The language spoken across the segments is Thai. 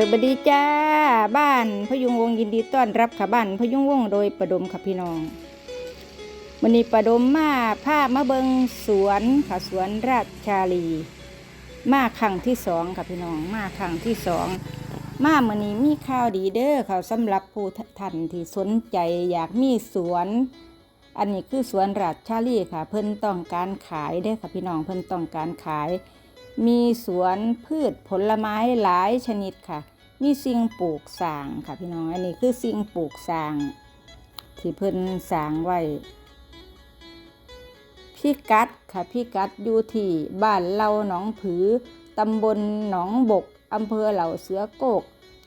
สวัสดีจ้าบ้านพยุงวงยินดีต้อนรับค่ะบ้านพยุงวงโดยประดมค่ะพี่น้องวันนี้ประดมมาพามาเบิงสวนค่ะสวนราชชาลี มาครั้งที่สองค่ะพี่น้องมาครั้งที่สองมามื่อนี้มีข่าวดีเด้อค่ะสำหรับผู้ท่านที่สนใจอยากมีสวน อันนี้คือสวนราชชาลีค่ะ เพิ่นต้องการขายเด้อค่ะพี่น้องเพิ่นต้องการขาย มีสวนพืชผลไม้หลายชนิดค่ะ มีสิ่งปลูกสร้างค่ะพี่น้อง อันนี้คือสิ่งปลูกสร้าง ที่เพิ่นสร้างไว้พี่กัดค่ะพี่กัดอยู่ที่บ้านเราหนองผือ ตำบลหนองบก อำเภอเหล่าเสือโกก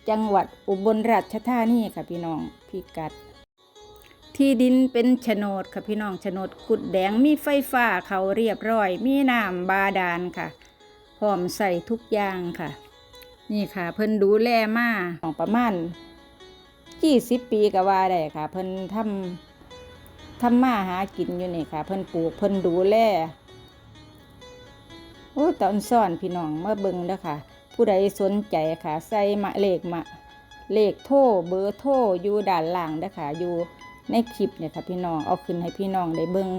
จังหวัดอุบลราชธานีค่ะพี่น้องพี่กัด ที่ดินเป็นโฉนดค่ะพี่น้องโฉนดกุดแดงมีไฟฟ้าเขาเรียบร้อย มีน้ำบาดาลค่ะ พร้อมใส่ทุกอย่างค่ะ นี่ค่ะ เพิ่นดูแลมาของประมาณกี่สิบปีก็ว่าได้ค่ะ เพิ่นทำทำมาหากินอยู่นี่ค่ะ เพิ่นปลูกเพิ่นดูแลโอ้ตอนซ่อนพี่น้องมาเบิ่งเด้อค่ะ ผู้ใดสนใจค่ะ ใส่มาเลขมาเลขโทรเบอร์โทรอยู่ด้านล่างเด้อค่ะ อยู่ในคลิปเนี่ยค่ะพี่น้องเอาขึ้นให้พี่น้องได้เบิ่ง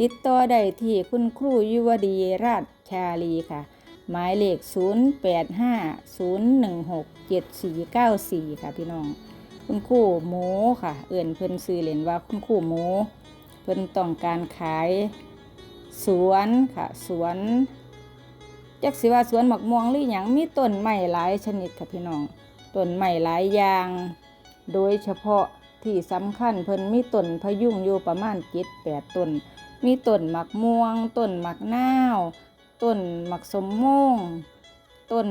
ติดต่อได้ที่คุณครูยุวดีราชชาลีค่ะ หมายเลข 0 8 5 0 1 6 7 4 9 4 ค่ะพี่น้อง คุณครูหมูค่ะ เอื่นเพิ่นซื้อเล่นว่าคุณครูหมู เพิ่นต้องการขายสวนค่ะ สวนจักสิว่าสวนหมักม่วงหรือหยังมีต้นไม้หลายชนิดค่ะพี่น้องต้นไม้หลายอย่าง โดยเฉพาะที่สำคัญเพิ่นมีต้นพะยุงอยู่ประมาณ7-8ต้น มีต้นหมักม่วงต้นหมักนาว ต้นหมักสมโมงต้น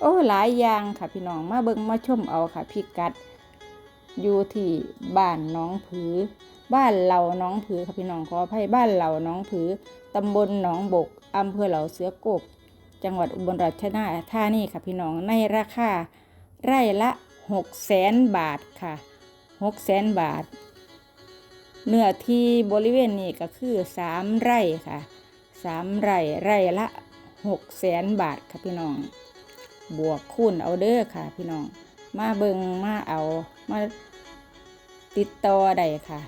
โอ้หลายอย่างค่ะพี่น้องมาเบิ่งมาชมเอาค่ะพิกัด อยู่ที่บ้านน้องผือ บ้านเหล่าน้องผือค่ะพี่น้องขออภัยบ้านเหล่าน้องผือตำบลหนองบกอำเภอเหล่าเสือกกจังหวัดอุบลราชธานีค่ะพี่น้องในราคาไร่ละหกแสนบาทค่ะหกแสนบาท เนื้อที่บริเวณนี้ก็คือสามไร่ค่ะ สามไร่ไร่ละหกแสนบาทค่ะพี่น้อง บวกคูณเอาเด้อค่ะพี่น้อง มาเบิงมาเอามาติดต่อได้ค่ะ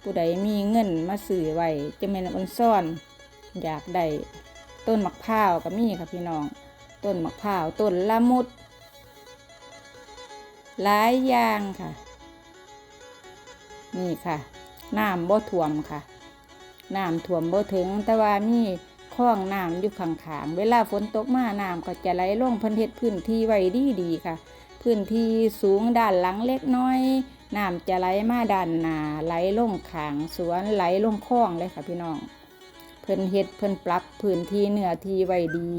ผู้ใดมีเงินมาซื้อไว้จะเป็นอนซ่อน อยากได้ต้นมะพร้าวก็มีค่ะพี่น้อง ต้นมะพร้าวต้นละมุด หลายอย่างค่ะ นี่ค่ะน้ำบ่ท่วมค่ะ น้ำท่วมบ่ถึง แต่ว่ามีคลองน้ำอยู่ข้างๆเวลาฝนตกมาน้ำก็จะไหลลงพันเฮ็ดพื้นที่ไว้ดีดีๆค่ะ พื้นที่สูงด้านหลังเล็กน้อยน้ำจะไหลมาด้านหน้าไหลลงขางสวนไหลลงคลองเลยค่ะพี่น้อง เพิ่นเฮ็ดเพิ่นปรับพื้นที่เนื้อที่ไว้ดี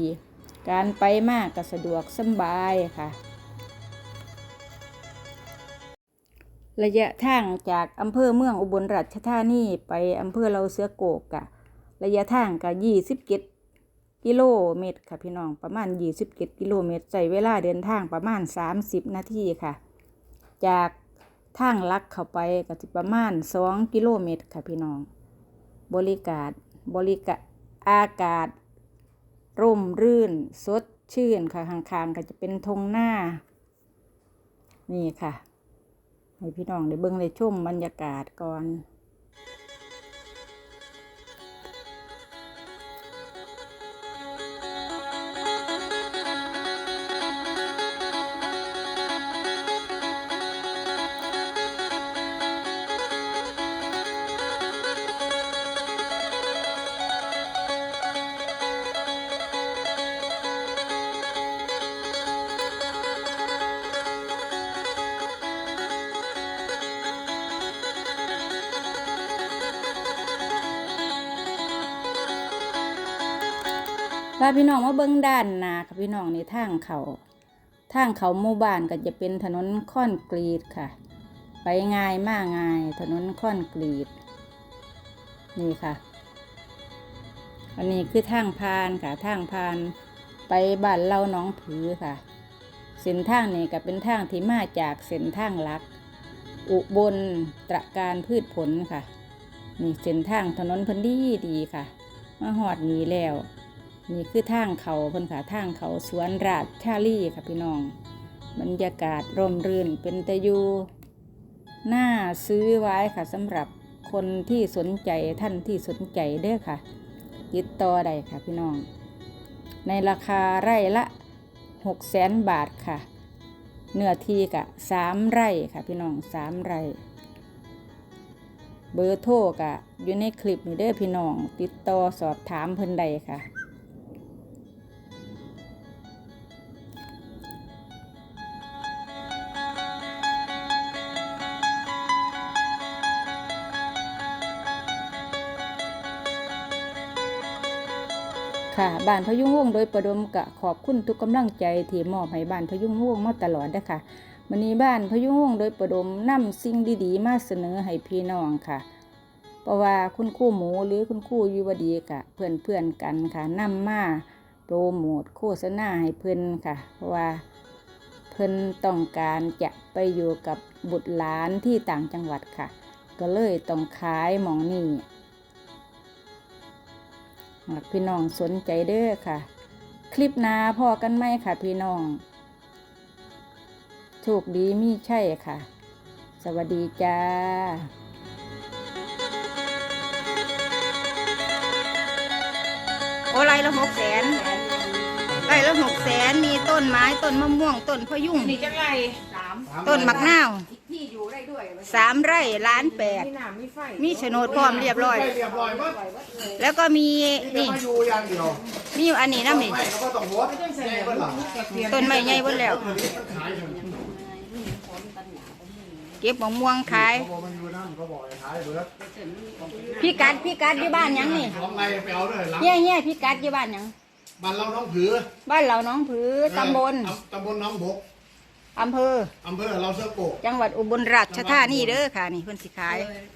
การไปมากก็สะดวกสบายค่ะ ระยะทางจากอำเภอเมืองอุบลราชธานีไปอำเภอเราเสือโกกะระยะทางก็ยี่สิบเจ็ดกิโลเมตรค่ะพี่น้องประมาณยี่สิบเจ็ดกิโลเมตรใช้เวลาเดินทางประมาณสามสิบนาทีค่ะ จากทางลักเข้าไปก็สิประมาณสองกิโลเมตรค่ะพี่น้อง บริการบริการอากาศ ร่มรื่น สดชื่นค่ะข้างๆก็จะเป็นทงหน้า นี่ค่ะ ให้พี่น้องได้เบิ่งได้ชมบรรยากาศก่อน พาพี่น้องมาเบิ่งด้านนาค่ะพี่น้องในทางเขาทางเขาหมู่บ้านก็จะเป็นถนนคอนกรีตค่ะ ไปง่ายมากง่าย ถนนคอนกรีตนี่ค่ะ อันนี้คือทางพานค่ะทางพานไปบ้านเล่าน้องผือค่ะ เส้นทางนี้ก็เป็นทางที่มาจากเส้นทางหลัก อุบลตระการพืชผลค่ะ นี่เส้นทางถนนพิ่นดีดีค่ะ มาหอดนี้แล้ว นี่คือทางเขาเพิ่นค่ะทางเขาสวนราชชาลี่ค่ะพี่น้อง บรรยากาศร่มรื่นเป็นตะยูน่าซื้อไว้ค่ะสำหรับคนที่สนใจท่านที่สนใจเด้อค่ะติดต่อได้ค่ะพี่น้อง ในราคาไร่ละหกแสนบาทค่ะ เนื้อที่กะสามไร่ค่ะพี่น้องสามไร่ เบอร์โทรกะอยู่ในคลิปนี้เด้อพี่น้อง ติดต่อสอบถามเพิ่นใดค่ะ ค่ะบ้านพยุงวงโดยประดมกะขอบคุณทุกกำลังใจที่มอบให้บ้านพยุงวงมาตลอดนะคะวันนี้บ้านพยุงวงโดยประดมนำสิ่งดีๆ มาเสนอให้พี่น้องค่ะ เพราะว่าคุณคู่หมูหรือคุณคู่ยุวดีกะเพื่อนเพื่อนๆกันค่ะนำมาโปรโมทโฆษณาให้เพื่อนค่ะ เพราะว่าเพื่อนต้องการจะไปอยู่กับบุตรหลานที่ต่างจังหวัดค่ะ ก็เลยต้องขายหมองนี่ หากพี่น้องสนใจเด้อค่ะ คลิปหนาพอกันไหมค่ะพี่น้อง โชคดีมีใช่ค่ะ สวัสดีจ้าโอ้ไรละหกแสนไรละหกแสนมีต้นไม้ต้นมะม่วงต้นพะยุงนี่จังไรสาม ต้นมะนาวที่อยู่ได้ด้วยสามไร่ล้านแปด มีน้ำมีไฟมีโฉนดพร้อมเรียบร้อยไม่เรียบร้อยมั้งแล้วก็มีนี่ นี่มาอยู่อย่างเดียวมีอยู่อันนี้นะนี่ไม่เขาก็ต้องหัวใหญ่เบิ้ลหลังต้นไม้ใหญ่หมดแล้วตัวนี้มันขายอยู่เก็บมะม่วงขาย เขาบอกมันอยู่นั่นเขาบอกให้ขายเบิร์ดพี่กัดพี่กัดอยู่บ้านหยังนี่ของไรไปเอาเลยหลังเงี้ยเงี้ยพี่กัดอยู่บ้านหยัง บ้านเราน้องผือบ้านเราหน้องผือตำบลเออตำบลน้องบก อำเภออำเภอเราเสื้อโกก จังหวัดอุบลราชธานีเด้อค่ะ นี่เพิ่นสิขาย เ